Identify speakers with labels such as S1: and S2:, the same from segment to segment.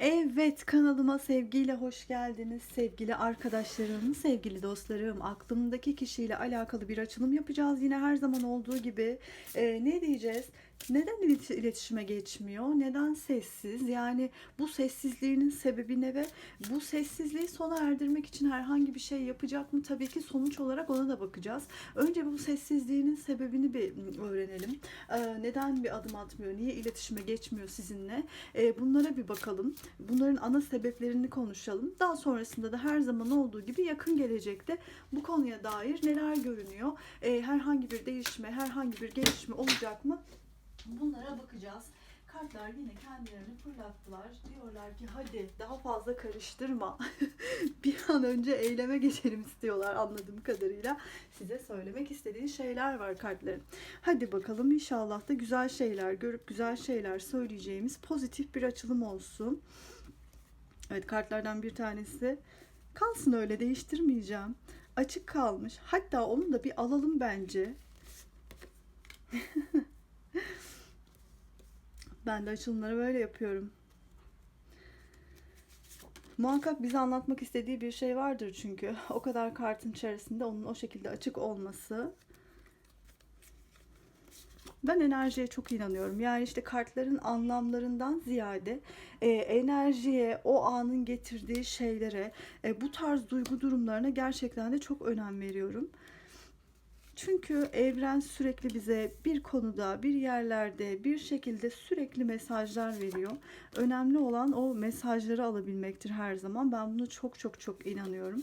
S1: Evet kanalıma sevgiyle hoş geldiniz sevgili arkadaşlarım, sevgili dostlarım. Aklımdaki kişiyle alakalı bir açılım yapacağız. Yine her zaman olduğu gibi Ee, ne diyeceğiz? Neden ilet- iletişime geçmiyor? Neden sessiz? Yani bu sessizliğinin sebebi ne ve bu sessizliği sona erdirmek için herhangi bir şey yapacak mı? Tabii ki sonuç olarak ona da bakacağız. Önce bu sessizliğinin sebebini bir öğrenelim. Ee, neden bir adım atmıyor? Niye iletişime geçmiyor sizinle? Ee, bunlara bir bakalım. Bunların ana sebeplerini konuşalım. Daha sonrasında da her zaman olduğu gibi yakın gelecekte bu konuya dair neler görünüyor? Ee, herhangi bir değişme, herhangi bir gelişme olacak mı? Bunlara bakacağız. Kartlar yine kendilerini fırlattılar. Diyorlar ki hadi daha fazla karıştırma. bir an önce eyleme geçelim istiyorlar anladığım kadarıyla. Size söylemek istediği şeyler var kartların. Hadi bakalım inşallah da güzel şeyler görüp güzel şeyler söyleyeceğimiz pozitif bir açılım olsun. Evet kartlardan bir tanesi kalsın öyle değiştirmeyeceğim. Açık kalmış. Hatta onu da bir alalım bence. Ben de açılımları böyle yapıyorum. Muhakkak bize anlatmak istediği bir şey vardır çünkü. O kadar kartın içerisinde onun o şekilde açık olması. Ben enerjiye çok inanıyorum. Yani işte kartların anlamlarından ziyade e, enerjiye, o anın getirdiği şeylere, e, bu tarz duygu durumlarına gerçekten de çok önem veriyorum. Çünkü evren sürekli bize bir konuda, bir yerlerde, bir şekilde sürekli mesajlar veriyor. Önemli olan o mesajları alabilmektir her zaman. Ben bunu çok çok çok inanıyorum.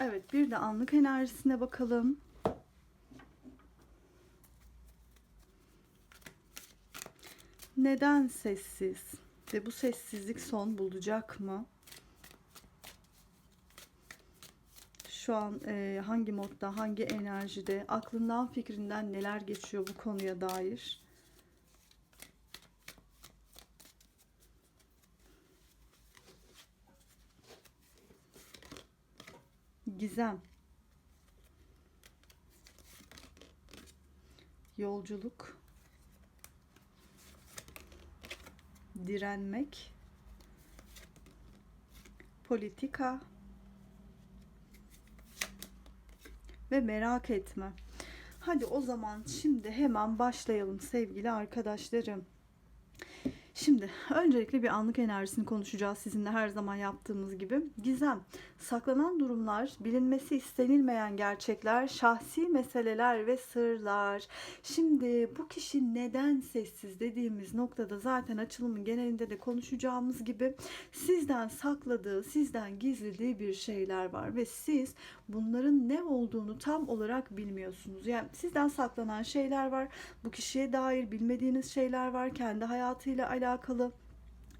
S1: Evet, bir de anlık enerjisine bakalım. Neden sessiz? Ve bu sessizlik son bulacak mı? Şu an e, hangi modda, hangi enerjide, aklından, fikrinden neler geçiyor bu konuya dair? Gizem. Yolculuk. Direnmek. Politika. Ve merak etme. Hadi o zaman şimdi hemen başlayalım sevgili arkadaşlarım. Şimdi öncelikle bir anlık enerjisini konuşacağız sizinle her zaman yaptığımız gibi. Gizem, saklanan durumlar, bilinmesi istenilmeyen gerçekler, şahsi meseleler ve sırlar. Şimdi bu kişi neden sessiz dediğimiz noktada zaten açılımın genelinde de konuşacağımız gibi sizden sakladığı, sizden gizlediği bir şeyler var ve siz bunların ne olduğunu tam olarak bilmiyorsunuz. Yani sizden saklanan şeyler var. Bu kişiye dair bilmediğiniz şeyler var. Kendi hayatıyla alakalı alakalı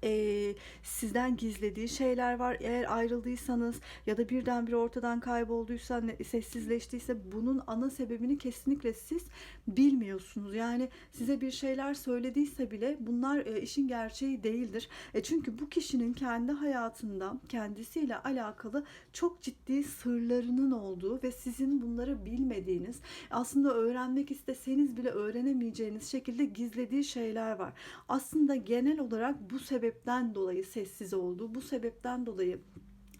S1: e, sizden gizlediği şeyler var. Eğer ayrıldıysanız ya da birdenbire ortadan kaybolduysa, sessizleştiyse bunun ana sebebini kesinlikle siz bilmiyorsunuz. Yani size bir şeyler söylediyse bile bunlar e, işin gerçeği değildir. E, çünkü bu kişinin kendi hayatında kendisiyle alakalı çok ciddi sırlarının olduğu ve sizin bunları bilmediğiniz, aslında öğrenmek isteseniz bile öğrenemeyeceğiniz şekilde gizlediği şeyler var. Aslında genel olarak bu sebepten dolayı sessiz olduğu, bu sebepten dolayı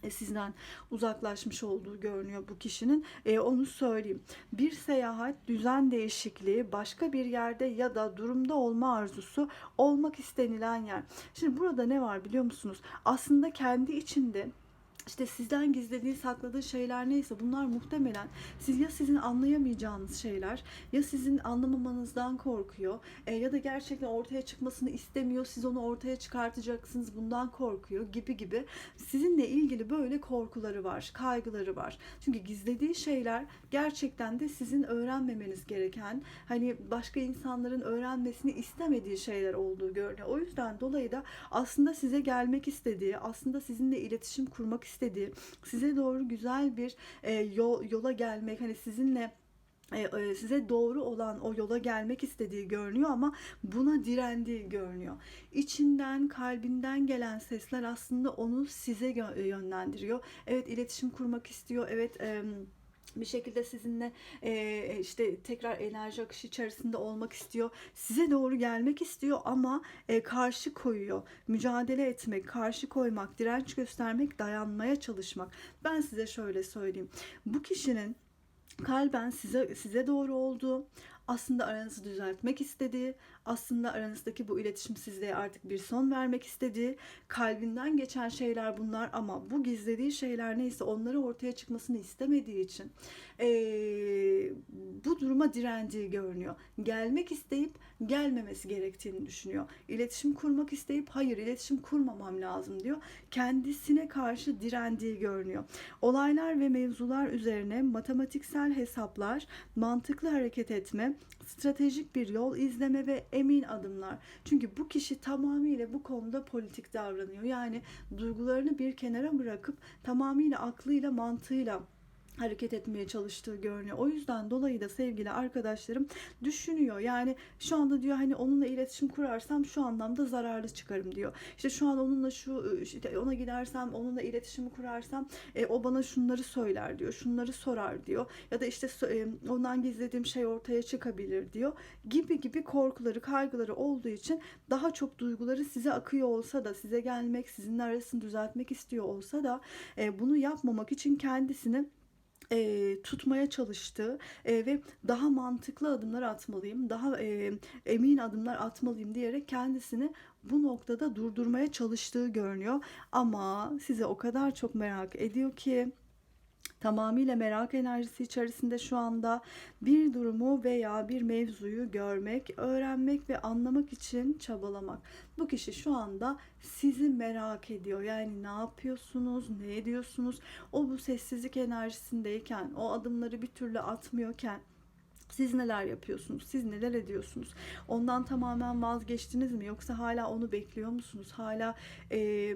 S1: e, sizden uzaklaşmış olduğu görünüyor bu kişinin. E, onu söyleyeyim. Bir seyahat, düzen değişikliği, başka bir yerde ya da durumda olma arzusu olmak istenilen yer. Şimdi burada ne var biliyor musunuz? Aslında kendi içinde işte sizden gizlediği, sakladığı şeyler neyse bunlar muhtemelen siz ya sizin anlayamayacağınız şeyler ya sizin anlamamanızdan korkuyor e, ya da gerçekten ortaya çıkmasını istemiyor. Siz onu ortaya çıkartacaksınız bundan korkuyor gibi gibi. Sizinle ilgili böyle korkuları var, kaygıları var. Çünkü gizlediği şeyler gerçekten de sizin öğrenmemeniz gereken, hani başka insanların öğrenmesini istemediği şeyler olduğu görünüyor. O yüzden dolayı da aslında size gelmek istediği, aslında sizinle iletişim kurmak istediği istediği, size doğru güzel bir e, yol, yola gelmek, hani sizinle e, e, size doğru olan o yola gelmek istediği görünüyor ama buna direndiği görünüyor. İçinden, kalbinden gelen sesler aslında onu size yönlendiriyor. Evet iletişim kurmak istiyor. Evet bir şekilde sizinle e, işte tekrar enerji akışı içerisinde olmak istiyor. Size doğru gelmek istiyor ama e, karşı koyuyor. Mücadele etmek, karşı koymak, direnç göstermek, dayanmaya çalışmak. Ben size şöyle söyleyeyim. Bu kişinin kalben size size doğru olduğu, aslında aranızı düzeltmek istediği, aslında aranızdaki bu iletişimsizliğe artık bir son vermek istediği, kalbinden geçen şeyler bunlar ama bu gizlediği şeyler neyse onları ortaya çıkmasını istemediği için eee, bu duruma direndiği görünüyor. Gelmek isteyip gelmemesi gerektiğini düşünüyor. İletişim kurmak isteyip hayır iletişim kurmamam lazım diyor. Kendisine karşı direndiği görünüyor. Olaylar ve mevzular üzerine matematiksel hesaplar, mantıklı hareket etme, stratejik bir yol izleme ve emin adımlar. Çünkü bu kişi tamamıyla bu konuda politik davranıyor. Yani duygularını bir kenara bırakıp tamamıyla aklıyla, mantığıyla hareket etmeye çalıştığı görünüyor. O yüzden dolayı da sevgili arkadaşlarım düşünüyor. Yani şu anda diyor hani onunla iletişim kurarsam şu anlamda zararlı çıkarım diyor. İşte şu an onunla şu işte ona gidersem onunla iletişimi kurarsam e, o bana şunları söyler diyor. Şunları sorar diyor. Ya da işte e, ondan gizlediğim şey ortaya çıkabilir diyor. Gibi gibi korkuları, kaygıları olduğu için daha çok duyguları size akıyor olsa da size gelmek, sizinle arasını düzeltmek istiyor olsa da e, bunu yapmamak için kendisini e, tutmaya çalıştığı e, ve daha mantıklı adımlar atmalıyım, daha e, emin adımlar atmalıyım diyerek kendisini bu noktada durdurmaya çalıştığı görünüyor. Ama size o kadar çok merak ediyor ki tamamıyla merak enerjisi içerisinde şu anda bir durumu veya bir mevzuyu görmek, öğrenmek ve anlamak için çabalamak. Bu kişi şu anda sizi merak ediyor. Yani ne yapıyorsunuz, ne ediyorsunuz? O bu sessizlik enerjisindeyken, o adımları bir türlü atmıyorken siz neler yapıyorsunuz? Siz neler ediyorsunuz? Ondan tamamen vazgeçtiniz mi? Yoksa hala onu bekliyor musunuz? Hala e,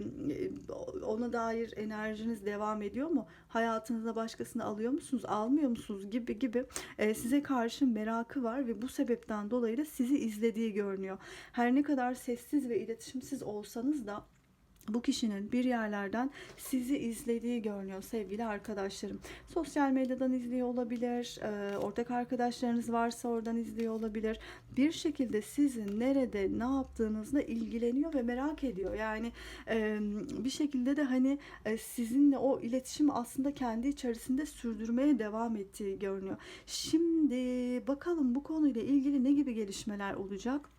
S1: ona dair enerjiniz devam ediyor mu? Hayatınıza başkasını alıyor musunuz? Almıyor musunuz? Gibi gibi e, size karşı merakı var ve bu sebepten dolayı da sizi izlediği görünüyor. Her ne kadar sessiz ve iletişimsiz olsanız da bu kişinin bir yerlerden sizi izlediği görünüyor sevgili arkadaşlarım. Sosyal medyadan izliyor olabilir, e, ortak arkadaşlarınız varsa oradan izliyor olabilir. Bir şekilde sizin nerede ne yaptığınızla ilgileniyor ve merak ediyor. Yani e, bir şekilde de hani e, sizinle o iletişim aslında kendi içerisinde sürdürmeye devam ettiği görünüyor. Şimdi bakalım bu konuyla ilgili ne gibi gelişmeler olacak?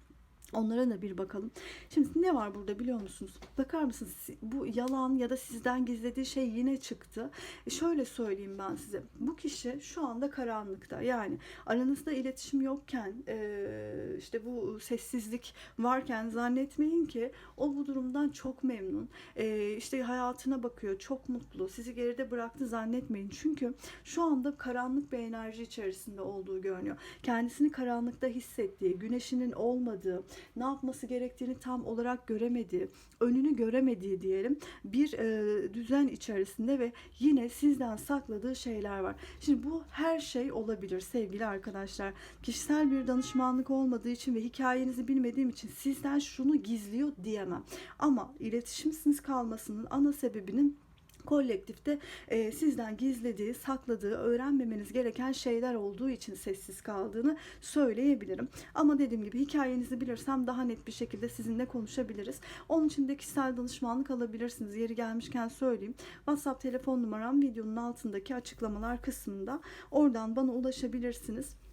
S1: Onlara da bir bakalım. Şimdi ne var burada biliyor musunuz? Bakar mısınız? Bu yalan ya da sizden gizlediği şey yine çıktı. E şöyle söyleyeyim ben size. Bu kişi şu anda karanlıkta. Yani aranızda iletişim yokken e, işte bu sessizlik varken zannetmeyin ki o bu durumdan çok memnun. E, işte hayatına bakıyor. Çok mutlu. Sizi geride bıraktı zannetmeyin. Çünkü şu anda karanlık bir enerji içerisinde olduğu görünüyor. Kendisini karanlıkta hissettiği, güneşinin olmadığı, ne yapması gerektiğini tam olarak göremediği, önünü göremediği diyelim bir e, düzen içerisinde ve yine sizden sakladığı şeyler var. Şimdi bu her şey olabilir sevgili arkadaşlar. Kişisel bir danışmanlık olmadığı için ve hikayenizi bilmediğim için sizden şunu gizliyor diyemem. Ama iletişimsiz kalmasının ana sebebinin kolektifte e, sizden gizlediği, sakladığı, öğrenmemeniz gereken şeyler olduğu için sessiz kaldığını söyleyebilirim. Ama dediğim gibi hikayenizi bilirsem daha net bir şekilde sizinle konuşabiliriz. Onun için de kişisel danışmanlık alabilirsiniz. Yeri gelmişken söyleyeyim. WhatsApp telefon numaram videonun altındaki açıklamalar kısmında. Oradan bana ulaşabilirsiniz.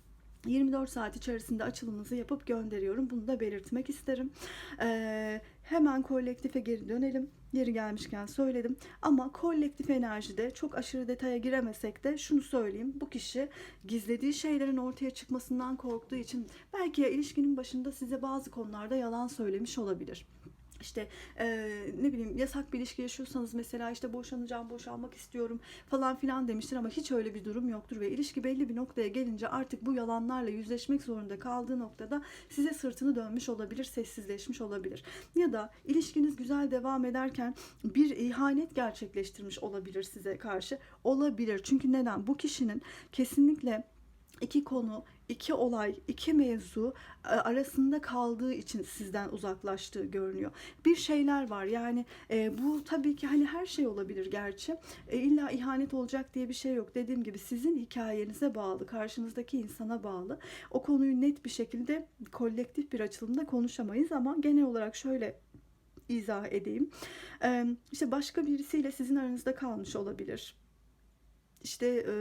S1: 24 saat içerisinde açılımınızı yapıp gönderiyorum. Bunu da belirtmek isterim. Ee, hemen kolektife geri dönelim. Yeri gelmişken söyledim. Ama kolektif enerjide çok aşırı detaya giremesek de şunu söyleyeyim. Bu kişi gizlediği şeylerin ortaya çıkmasından korktuğu için belki ilişkinin başında size bazı konularda yalan söylemiş olabilir. İşte e, ne bileyim yasak bir ilişki yaşıyorsanız mesela işte boşanacağım, boşanmak istiyorum falan filan demiştir ama hiç öyle bir durum yoktur ve ilişki belli bir noktaya gelince artık bu yalanlarla yüzleşmek zorunda kaldığı noktada size sırtını dönmüş olabilir, sessizleşmiş olabilir. Ya da ilişkiniz güzel devam ederken bir ihanet gerçekleştirmiş olabilir size karşı. Olabilir. Çünkü neden? Bu kişinin kesinlikle iki konu, iki olay, iki mevzu e, arasında kaldığı için sizden uzaklaştığı görünüyor. Bir şeyler var yani e, bu tabii ki hani her şey olabilir gerçi. E, illa ihanet olacak diye bir şey yok. Dediğim gibi sizin hikayenize bağlı, karşınızdaki insana bağlı. O konuyu net bir şekilde kolektif bir açılımda konuşamayız ama genel olarak şöyle izah edeyim. E, işte başka birisiyle sizin aranızda kalmış olabilir. İşte e,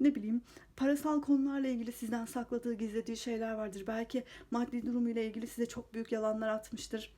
S1: ne bileyim parasal konularla ilgili sizden sakladığı, gizlediği şeyler vardır. Belki maddi durumuyla ilgili size çok büyük yalanlar atmıştır.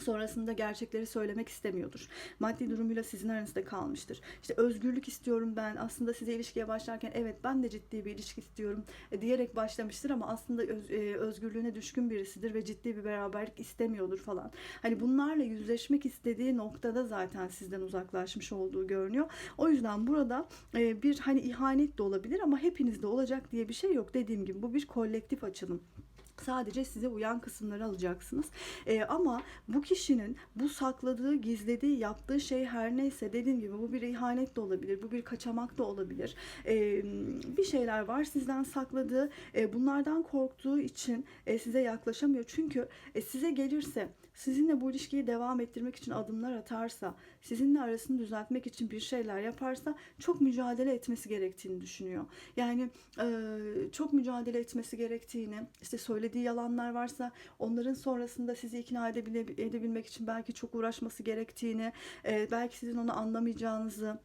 S1: Sonrasında gerçekleri söylemek istemiyordur. Maddi durumuyla sizin aranızda kalmıştır. İşte özgürlük istiyorum ben. Aslında size ilişkiye başlarken evet ben de ciddi bir ilişki istiyorum e, diyerek başlamıştır ama aslında öz- e, özgürlüğüne düşkün birisidir ve ciddi bir beraberlik istemiyordur falan. Hani bunlarla yüzleşmek istediği noktada zaten sizden uzaklaşmış olduğu görünüyor. O yüzden burada e, bir hani ihanet de olabilir ama hepinizde olacak diye bir şey yok. Dediğim gibi bu bir kolektif açılım. Sadece size uyan kısımları alacaksınız. Ee, ama bu kişinin bu sakladığı, gizlediği, yaptığı şey her neyse dediğim gibi bu bir ihanet de olabilir, bu bir kaçamak da olabilir. Ee, bir şeyler var sizden sakladığı, e, bunlardan korktuğu için e, size yaklaşamıyor. Çünkü e, size gelirse, sizinle bu ilişkiyi devam ettirmek için adımlar atarsa, sizinle arasını düzeltmek için bir şeyler yaparsa çok mücadele etmesi gerektiğini düşünüyor. Yani e, çok mücadele etmesi gerektiğini, işte söylediği yalanlar varsa onların sonrasında sizi ikna edebilmek için belki çok uğraşması gerektiğini, e, belki sizin onu anlamayacağınızı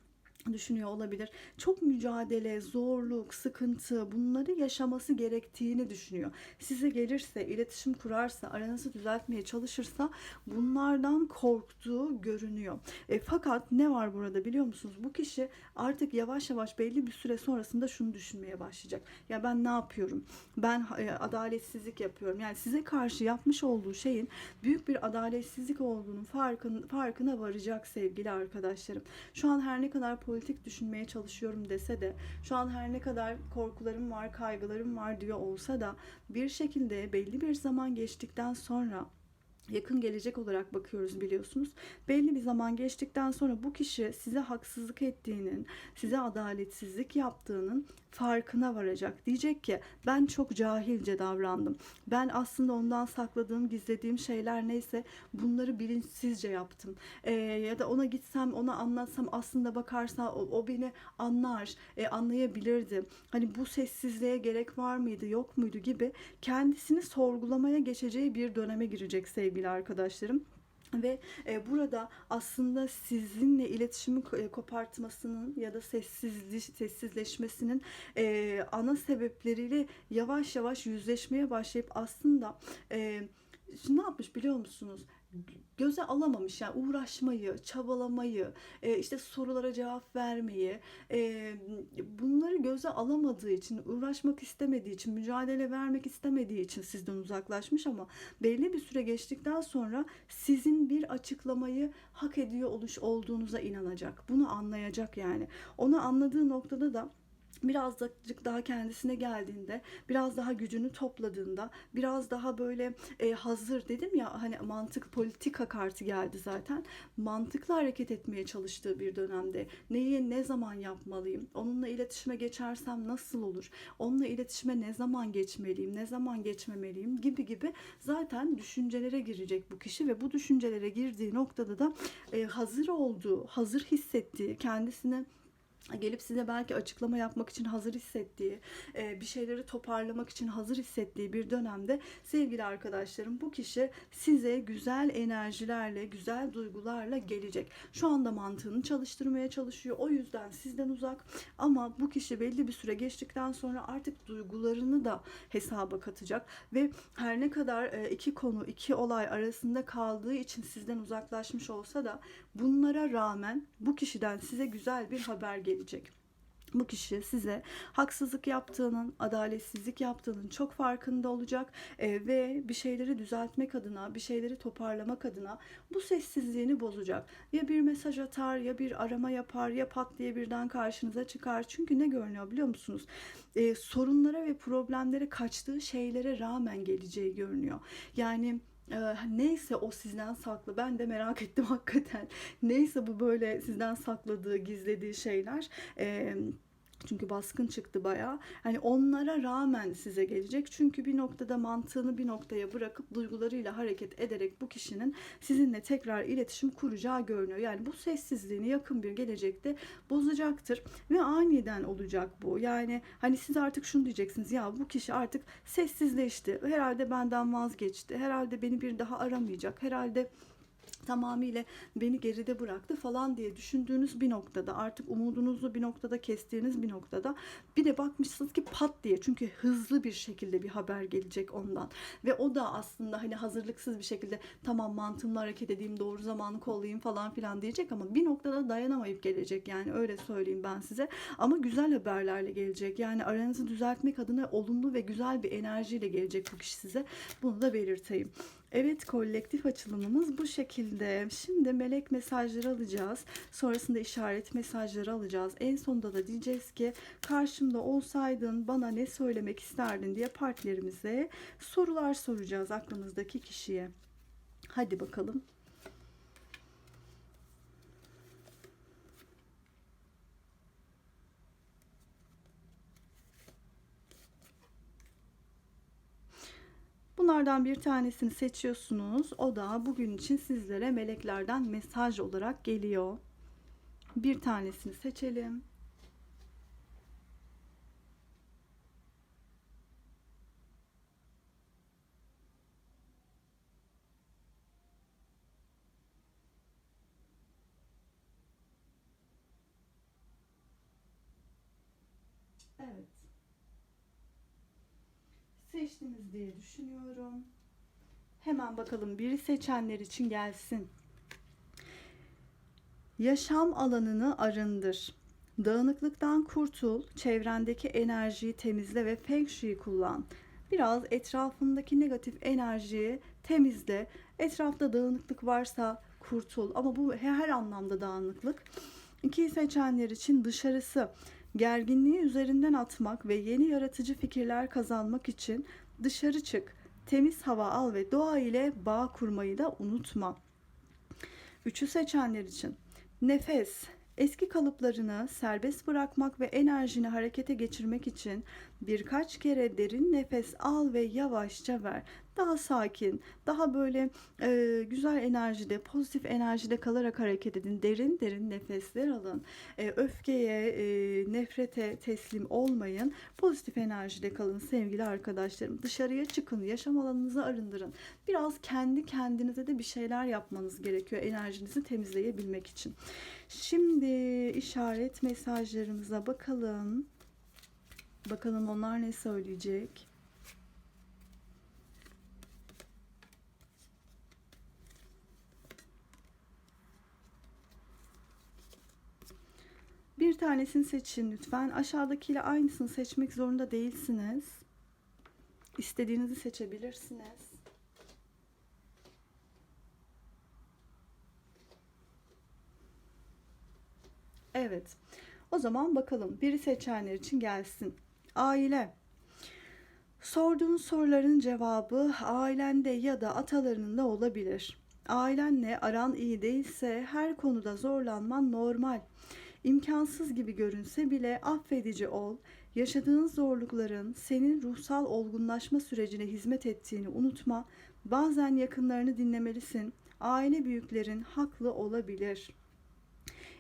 S1: düşünüyor olabilir. Çok mücadele, zorluk, sıkıntı bunları yaşaması gerektiğini düşünüyor. Size gelirse, iletişim kurarsa, aranızı düzeltmeye çalışırsa bunlardan korktuğu görünüyor. E, fakat ne var burada biliyor musunuz? Bu kişi artık yavaş yavaş belli bir süre sonrasında şunu düşünmeye başlayacak. Ya ben ne yapıyorum? Ben e, adaletsizlik yapıyorum. Yani size karşı yapmış olduğu şeyin büyük bir adaletsizlik olduğunun farkın, farkına varacak sevgili arkadaşlarım. Şu an her ne kadar politik düşünmeye çalışıyorum dese de, şu an her ne kadar korkularım var, kaygılarım var diyor olsa da bir şekilde belli bir zaman geçtikten sonra yakın gelecek olarak bakıyoruz biliyorsunuz. Belli bir zaman geçtikten sonra bu kişi size haksızlık ettiğinin, size adaletsizlik yaptığının farkına varacak. Diyecek ki ben çok cahilce davrandım. Ben aslında ondan sakladığım, gizlediğim şeyler neyse bunları bilinçsizce yaptım. Ee, ya da ona gitsem, ona anlatsam aslında bakarsa o, o beni anlar, e, anlayabilirdi. Hani bu sessizliğe gerek var mıydı, yok muydu gibi kendisini sorgulamaya geçeceği bir döneme girecek sevgili arkadaşlarım. Ve e, burada aslında sizinle iletişimi e, kopartmasının ya da sessizli, sessizleşmesinin e, ana sebepleriyle yavaş yavaş yüzleşmeye başlayıp aslında e, ne yapmış biliyor musunuz? Göze alamamış yani uğraşmayı, çabalamayı, e, işte sorulara cevap vermeyi, e, bunları göze alamadığı için, uğraşmak istemediği için, mücadele vermek istemediği için sizden uzaklaşmış ama belli bir süre geçtikten sonra sizin bir açıklamayı hak ediyor oluş olduğunuza inanacak. Bunu anlayacak yani. Onu anladığı noktada da birazcık daha kendisine geldiğinde, biraz daha gücünü topladığında, biraz daha böyle e, hazır dedim ya hani mantık politika kartı geldi zaten. Mantıklı hareket etmeye çalıştığı bir dönemde neyi ne zaman yapmalıyım? Onunla iletişime geçersem nasıl olur? Onunla iletişime ne zaman geçmeliyim? Ne zaman geçmemeliyim? gibi gibi zaten düşüncelere girecek bu kişi ve bu düşüncelere girdiği noktada da e, hazır olduğu, hazır hissettiği, kendisini gelip size belki açıklama yapmak için hazır hissettiği, e, bir şeyleri toparlamak için hazır hissettiği bir dönemde sevgili arkadaşlarım bu kişi size güzel enerjilerle, güzel duygularla gelecek. Şu anda mantığını çalıştırmaya çalışıyor. O yüzden sizden uzak ama bu kişi belli bir süre geçtikten sonra artık duygularını da hesaba katacak ve her ne kadar e, iki konu, iki olay arasında kaldığı için sizden uzaklaşmış olsa da bunlara rağmen bu kişiden size güzel bir haber gelecek. bu kişi size haksızlık yaptığının, adaletsizlik yaptığının çok farkında olacak e, ve bir şeyleri düzeltmek adına, bir şeyleri toparlamak adına bu sessizliğini bozacak. Ya bir mesaj atar, ya bir arama yapar, ya pat diye birden karşınıza çıkar. Çünkü ne görünüyor biliyor musunuz? E, sorunlara ve problemlere kaçtığı şeylere rağmen geleceği görünüyor. Yani e, neyse o sizden saklı. Ben de merak ettim hakikaten. Neyse bu böyle sizden sakladığı, gizlediği şeyler. E, çünkü baskın çıktı bayağı. Hani onlara rağmen size gelecek. Çünkü bir noktada mantığını bir noktaya bırakıp duygularıyla hareket ederek bu kişinin sizinle tekrar iletişim kuracağı görünüyor. Yani bu sessizliğini yakın bir gelecekte bozacaktır ve aniden olacak bu. Yani hani siz artık şunu diyeceksiniz ya bu kişi artık sessizleşti. Herhalde benden vazgeçti. Herhalde beni bir daha aramayacak. Herhalde tamamıyla beni geride bıraktı falan diye düşündüğünüz bir noktada artık umudunuzu bir noktada kestiğiniz bir noktada bir de bakmışsınız ki pat diye çünkü hızlı bir şekilde bir haber gelecek ondan. Ve o da aslında hani hazırlıksız bir şekilde tamam mantığımla hareket edeyim doğru zamanı kollayayım falan filan diyecek ama bir noktada dayanamayıp gelecek yani öyle söyleyeyim ben size. Ama güzel haberlerle gelecek. Yani aranızı düzeltmek adına olumlu ve güzel bir enerjiyle gelecek bu kişi size. Bunu da belirteyim. Evet kolektif açılımımız bu şekilde. Şimdi melek mesajları alacağız. Sonrasında işaret mesajları alacağız. En sonunda da diyeceğiz ki karşımda olsaydın bana ne söylemek isterdin diye partnerimize sorular soracağız aklımızdaki kişiye. Hadi bakalım. Bunlardan bir tanesini seçiyorsunuz. O da bugün için sizlere meleklerden mesaj olarak geliyor. Bir tanesini seçelim. Evet seçtiniz diye düşünüyorum. Hemen bakalım biri seçenler için gelsin. Yaşam alanını arındır. Dağınıklıktan kurtul, çevrendeki enerjiyi temizle ve Feng Shui kullan. Biraz etrafındaki negatif enerjiyi temizle. Etrafta dağınıklık varsa kurtul ama bu her anlamda dağınıklık. İki seçenler için dışarısı gerginliği üzerinden atmak ve yeni yaratıcı fikirler kazanmak için dışarı çık. Temiz hava al ve doğa ile bağ kurmayı da unutma. Üçü seçenler için nefes, eski kalıplarını serbest bırakmak ve enerjini harekete geçirmek için birkaç kere derin nefes al ve yavaşça ver daha sakin, daha böyle e, güzel enerjide, pozitif enerjide kalarak hareket edin. Derin derin nefesler alın. E, öfkeye, e, nefrete teslim olmayın. Pozitif enerjide kalın sevgili arkadaşlarım. Dışarıya çıkın, yaşam alanınızı arındırın. Biraz kendi kendinize de bir şeyler yapmanız gerekiyor enerjinizi temizleyebilmek için. Şimdi işaret mesajlarımıza bakalım. Bakalım onlar ne söyleyecek? Bir tanesini seçin lütfen. Aşağıdakiyle aynısını seçmek zorunda değilsiniz. İstediğinizi seçebilirsiniz. Evet. O zaman bakalım. Biri seçenler için gelsin. Aile. Sorduğun soruların cevabı ailende ya da atalarının da olabilir. Ailenle aran iyi değilse her konuda zorlanman normal. İmkansız gibi görünse bile affedici ol. Yaşadığın zorlukların senin ruhsal olgunlaşma sürecine hizmet ettiğini unutma. Bazen yakınlarını dinlemelisin. Aile büyüklerin haklı olabilir.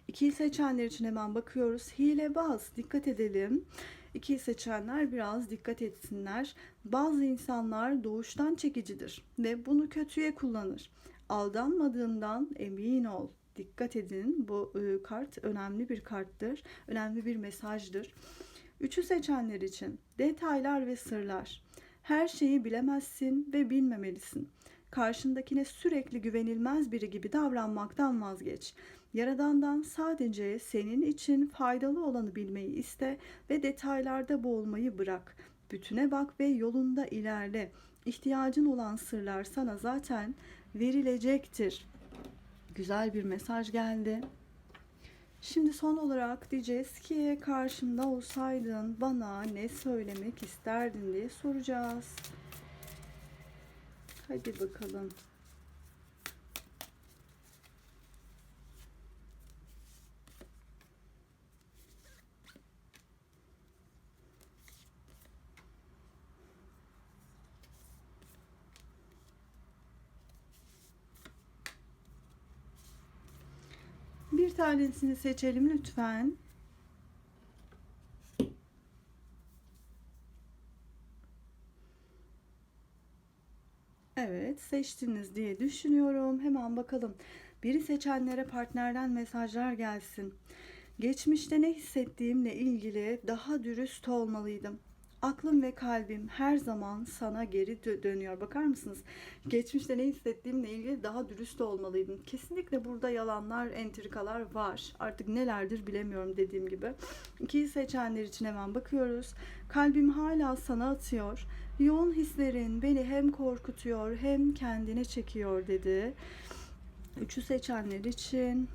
S1: İkiyi seçenler için hemen bakıyoruz. Hilebaz dikkat edelim. İkiyi seçenler biraz dikkat etsinler. Bazı insanlar doğuştan çekicidir ve bunu kötüye kullanır. Aldanmadığından emin ol. Dikkat edin bu e, kart önemli bir karttır. Önemli bir mesajdır. Üçü seçenler için detaylar ve sırlar. Her şeyi bilemezsin ve bilmemelisin. Karşındakine sürekli güvenilmez biri gibi davranmaktan vazgeç. Yaradandan sadece senin için faydalı olanı bilmeyi iste ve detaylarda boğulmayı bırak. Bütüne bak ve yolunda ilerle. İhtiyacın olan sırlar sana zaten verilecektir. Güzel bir mesaj geldi. Şimdi son olarak diyeceğiz ki karşımda olsaydın bana ne söylemek isterdin diye soracağız. Hadi bakalım. Tanesini seçelim lütfen. Evet, seçtiniz diye düşünüyorum. Hemen bakalım. Biri seçenlere partnerden mesajlar gelsin. Geçmişte ne hissettiğimle ilgili daha dürüst olmalıydım. Aklım ve kalbim her zaman sana geri dö- dönüyor. Bakar mısınız? Geçmişte ne hissettiğimle ilgili daha dürüst olmalıydım. Kesinlikle burada yalanlar, entrikalar var. Artık nelerdir bilemiyorum dediğim gibi. İkiyi seçenler için hemen bakıyoruz. Kalbim hala sana atıyor. Yoğun hislerin beni hem korkutuyor hem kendine çekiyor dedi. Üçü seçenler için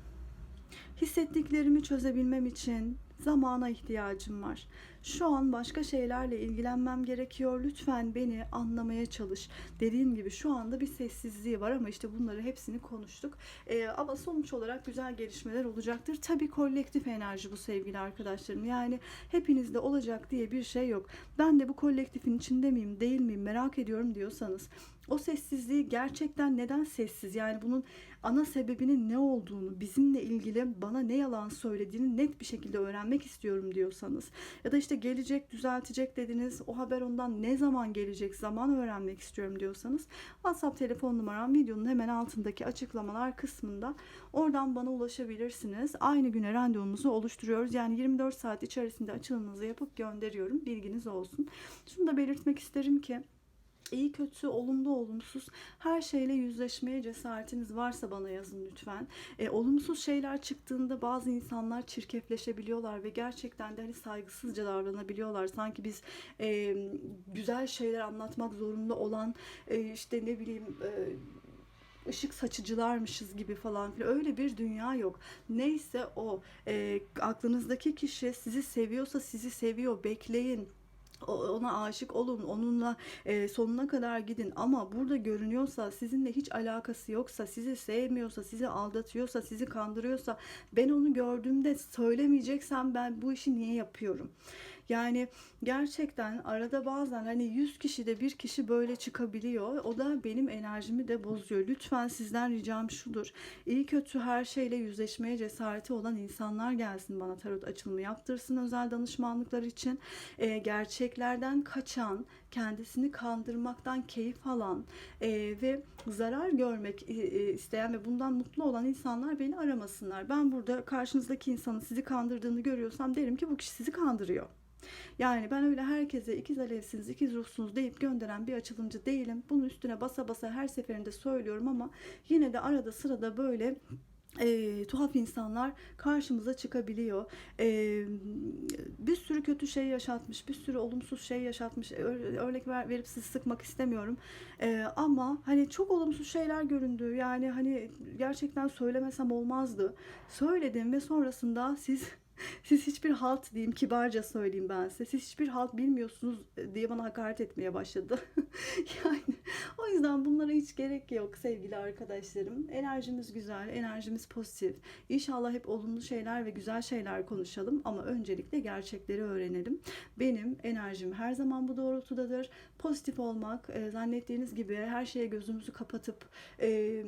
S1: hissettiklerimi çözebilmem için zamana ihtiyacım var. Şu an başka şeylerle ilgilenmem gerekiyor. Lütfen beni anlamaya çalış. Dediğim gibi şu anda bir sessizliği var ama işte bunları hepsini konuştuk. Ee, ama sonuç olarak güzel gelişmeler olacaktır. Tabii kolektif enerji bu sevgili arkadaşlarım. Yani hepinizde olacak diye bir şey yok. Ben de bu kolektifin içinde miyim, değil miyim merak ediyorum diyorsanız o sessizliği gerçekten neden sessiz? Yani bunun ana sebebinin ne olduğunu, bizimle ilgili bana ne yalan söylediğini net bir şekilde öğrenmek istiyorum diyorsanız ya da işte gelecek, düzeltecek dediniz. O haber ondan ne zaman gelecek, zaman öğrenmek istiyorum diyorsanız WhatsApp telefon numaram videonun hemen altındaki açıklamalar kısmında oradan bana ulaşabilirsiniz. Aynı güne randevumuzu oluşturuyoruz. Yani 24 saat içerisinde açılımınızı yapıp gönderiyorum. Bilginiz olsun. Şunu da belirtmek isterim ki iyi kötü, olumlu olumsuz her şeyle yüzleşmeye cesaretiniz varsa bana yazın lütfen. E, olumsuz şeyler çıktığında bazı insanlar çirkefleşebiliyorlar ve gerçekten de hani saygısızca davranabiliyorlar. Sanki biz e, güzel şeyler anlatmak zorunda olan e, işte ne bileyim e, ışık saçıcılarmışız gibi falan filan öyle bir dünya yok. Neyse o e, aklınızdaki kişi sizi seviyorsa sizi seviyor bekleyin ona aşık olun, onunla e, sonuna kadar gidin. Ama burada görünüyorsa, sizinle hiç alakası yoksa, sizi sevmiyorsa, sizi aldatıyorsa, sizi kandırıyorsa, ben onu gördüğümde söylemeyeceksem ben bu işi niye yapıyorum? Yani gerçekten arada bazen hani 100 kişide bir kişi böyle çıkabiliyor. O da benim enerjimi de bozuyor. Lütfen sizden ricam şudur. İyi kötü her şeyle yüzleşmeye cesareti olan insanlar gelsin bana tarot açılımı yaptırsın özel danışmanlıklar için. E, gerçeklerden kaçan, kendisini kandırmaktan keyif alan e, ve zarar görmek isteyen ve bundan mutlu olan insanlar beni aramasınlar. Ben burada karşınızdaki insanın sizi kandırdığını görüyorsam derim ki bu kişi sizi kandırıyor. Yani ben öyle herkese ikiz alevsiniz, ikiz ruhsunuz deyip gönderen bir açılımcı değilim. Bunun üstüne basa basa her seferinde söylüyorum ama yine de arada sırada böyle e, tuhaf insanlar karşımıza çıkabiliyor. E, bir sürü kötü şey yaşatmış, bir sürü olumsuz şey yaşatmış. Örnek ver, verip sizi sıkmak istemiyorum. E, ama hani çok olumsuz şeyler göründü. Yani hani gerçekten söylemesem olmazdı. Söyledim ve sonrasında siz siz hiçbir halt diyeyim kibarca söyleyeyim ben size. Siz hiçbir halt bilmiyorsunuz diye bana hakaret etmeye başladı. yani o yüzden bunlara hiç gerek yok sevgili arkadaşlarım. Enerjimiz güzel, enerjimiz pozitif. İnşallah hep olumlu şeyler ve güzel şeyler konuşalım ama öncelikle gerçekleri öğrenelim. Benim enerjim her zaman bu doğrultudadır. Pozitif olmak, e, zannettiğiniz gibi her şeye gözümüzü kapatıp e,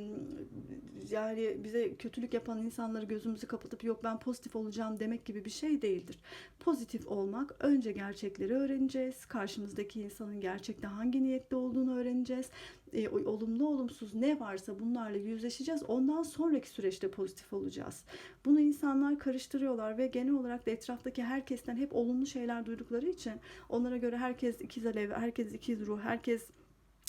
S1: yani bize kötülük yapan insanları gözümüzü kapatıp yok ben pozitif olacağım demek gibi bir şey değildir. Pozitif olmak önce gerçekleri öğreneceğiz. Karşımızdaki insanın gerçekten hangi niyette olduğunu öğreneceğiz. E, olumlu olumsuz ne varsa bunlarla yüzleşeceğiz. Ondan sonraki süreçte pozitif olacağız. Bunu insanlar karıştırıyorlar ve genel olarak da etraftaki herkesten hep olumlu şeyler duydukları için onlara göre herkes ikiz alev, herkes ikiz ruh, herkes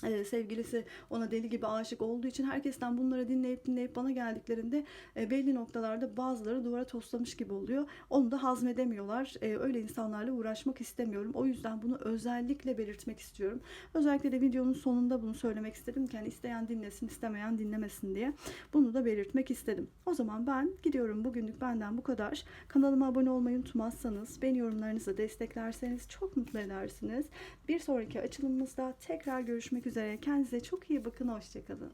S1: e, sevgilisi ona deli gibi aşık olduğu için herkesten bunları dinleyip dinleyip bana geldiklerinde e, belli noktalarda bazıları duvara toslamış gibi oluyor. Onu da hazmedemiyorlar. E, öyle insanlarla uğraşmak istemiyorum. O yüzden bunu özellikle belirtmek istiyorum. Özellikle de videonun sonunda bunu söylemek istedim ki hani isteyen dinlesin, istemeyen dinlemesin diye. Bunu da belirtmek istedim. O zaman ben gidiyorum. Bugünlük benden bu kadar. Kanalıma abone olmayı unutmazsanız, beni yorumlarınızla desteklerseniz çok mutlu edersiniz. Bir sonraki açılımımızda tekrar görüşmek üzere. Kendinize çok iyi bakın. Hoşçakalın.